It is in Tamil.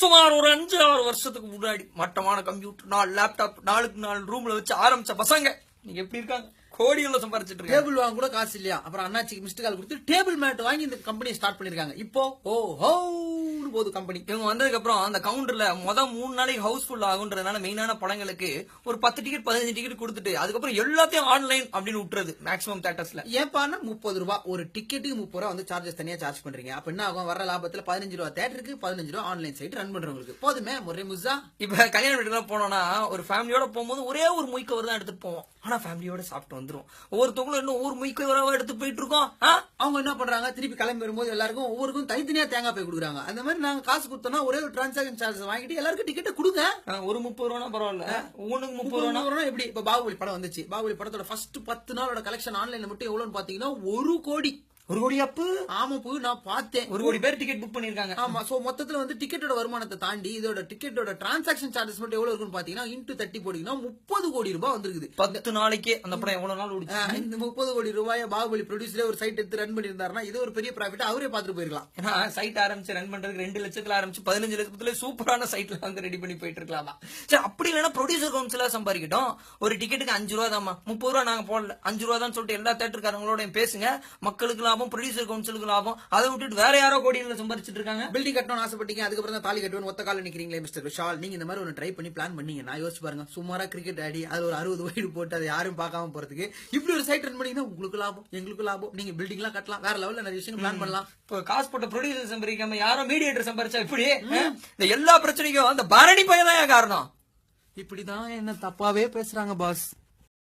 சுமார் ஒரு அஞ்சு ஆறு வருஷத்துக்கு முன்னாடி மட்டமான கம்ப்யூட்டர் நாலு லேப்டாப் நாளுக்கு நாலு ரூம்ல வச்சு ஆரம்பிச்ச பசங்க. நீங்க எப்படி இருக்காங்க? கோடிகளை சம்பாரிச்சிட்டு டேபிள் வாங்க கூட காசு இல்லையா? அப்புறம் அண்ணாச்சிக்கு மிஸ்டு கால் கொடுத்து டேபிள் மேட் வாங்கி இந்த கம்பெனியை ஸ்டார்ட் பண்ணிருக்காங்க. இப்போ ஓ ஹோன்னு போகுது கம்பெனி இவங்க வந்ததுக்கு அப்புறம் அந்த கவுண்டர்ல முத மூணு நாளைக்கு ஹவுஸ்ஃபுல் ஆகுன்றதுனால மெயினான படங்களுக்கு ஒரு பத்து டிக்கெட் பதினஞ்சு டிக்கெட் கொடுத்துட்டு அதுக்கப்புறம் எல்லாத்தையும் ஆன்லைன் அப்படின்னு விட்டுறது மேக்ஸிமம் தேட்டர்ஸ்ல ஏப்பான்னா முப்பது ரூபா ஒரு டிக்கெட்டுக்கு முப்பது ரூபா வந்து சார்ஜஸ் தனியா சார்ஜ் பண்றீங்க. அப்ப என்ன ஆகும்? வர லாபத்துல பதினஞ்சு ரூபா தேட்டருக்கு பதினஞ்சு ரூபா ஆன்லைன் சைட் ரன் பண்றவங்களுக்கு. போதுமே முறை முசா இப்ப கல்யாண வீட்டுக்கு போனோம்னா ஒரு ஃபேமிலியோட போகும்போது ஒரே ஒரு மொய் கவர் தான் எடுத்துட்டு போவோம். ஆனா ஃபேமிலியோட சாப்பிட்டு வந்துரும். ஒவ்வொருத்தவங்களும் இன்னும் ஒவ்வொரு மொய் கவராக எடுத்து போயிட்டு இருக்கோம்? அவங்க என்ன பண்றாங்க? திருப்பி கிளம்பி வரும்போது எல்லாருக்கும் ஒவ்வொருக்கும் தனித்தனியா தேங்காய் போய் கொடுக்குறாங்க. அந்த மாதிரி நாங்க காசு கொடுத்தோம்னா ஒரே ஒரு டிரான்சாக்ஷன் சார்ஜ் வாங்கிட்டு எல்லாருக்கும் டிக்கெட்டை கொடுங்க. ஒரு முப்பது ரூபா பரவாயில்ல. ஒண்ணுக்கு முப்பது ரூபா ரூபா எப்படி? இப்ப பாகுபலி படம் வந்துச்சு. பாகுபலி படத்தோட ஃபர்ஸ்ட் பத்து நாளோட கலெக்ஷன் ஆன்லைன்ல மட்டும் எவ்வளவுன்னு பாத்தீங்கன்னா ஒரு கோடி. ஒரு கோடி அப்பு? ஆமா போய் நான் பார்த்தேன். ஒரு கோடி பேர் டிக்கெட் புக் பண்ணிருக்காங்க. ஆமா சோ மொத்தத்துல வந்து டிக்கெட்டோட வருமானத்தை தாண்டி இதோட டிக்கெட்டோட டிரான்சாக்ஷன் சார்ஜஸ் மட்டும் எவ்வளவு இருக்குன்னு பாத்தீங்கன்னா இன்டு தட்டி போட்டீங்கன்னா முப்பது கோடி ரூபாய் வந்திருக்குது. பத்து நாளைக்கே அந்த படம் எவ்வளவு நாள் ஓடிச்சு? இந்த முப்பது கோடி ரூபாய பாகுபலி ப்ரொடியூசரே ஒரு சைட் எடுத்து ரன் பண்ணியிருந்தாருன்னா இது ஒரு பெரிய ப்ராஃபிட் அவரே பார்த்துட்டு போயிருக்கலாம். ஏன்னா சைட் ஆரம்பிச்சு ரன் பண்றதுக்கு ரெண்டு லட்சத்துல ஆரம்பிச்சு பதினஞ்சு லட்சத்துல சூப்பரான சைட்ல வந்து ரெடி பண்ணி போயிட்டு இருக்கலாமா? சரி அப்படி இல்லைன்னா ப்ரொடியூசர் கவுன்சிலா சம்பாதிக்கட்டும். ஒரு டிக்கெட்டுக்கு அஞ்சு ரூபா தான்மா முப்பது ரூபா நாங்க போடல. அஞ்சு ரூபா தான் சொல்லிட்டு எல்லா தேட்டருக்காரங்களோட பேசுங்க. மக்களுக்கு லாபம் ப்ரொடியூசர் கவுன்சிலுக்கு லாபம். அதை விட்டுட்டு வேற யாரோ கோடிகளை சம்பாரிச்சிட்டு இருக்காங்க. பில்டிங் கட்டணும்னு ஆசைப்பட்டீங்க அதுக்கப்புறம் தான் தாலி கட்டுவேன் ஒத்த கால நிக்கிறீங்களே மிஸ்டர் விஷால். நீங்க இந்த மாதிரி ஒன்று ட்ரை பண்ணி பிளான் பண்ணீங்க. நான் யோசிச்சு பாருங்க. சுமாரா கிரிக்கெட் ஆடி அது ஒரு அறுபது வயது போட்டு அதை யாரும் பார்க்காம போறதுக்கு இப்படி ஒரு சைட் ரன் பண்ணீங்கன்னா உங்களுக்கு லாபம் எங்களுக்கு லாபம். நீங்க பில்டிங்லாம் கட்டலாம். வேற லெவல்ல நிறைய விஷயம் பிளான் பண்ணலாம். இப்போ காசு போட்ட ப்ரொடியூசர் சம்பாதிக்காம யாரோ மீடியேட்டர் சம்பாரிச்சா இப்படி? இந்த எல்லா பிரச்சனைக்கும் அந்த பரணி பையன் தான் காரணம்? இப்படிதான் என்ன தப்பாவே பேசுறாங்க பாஸ்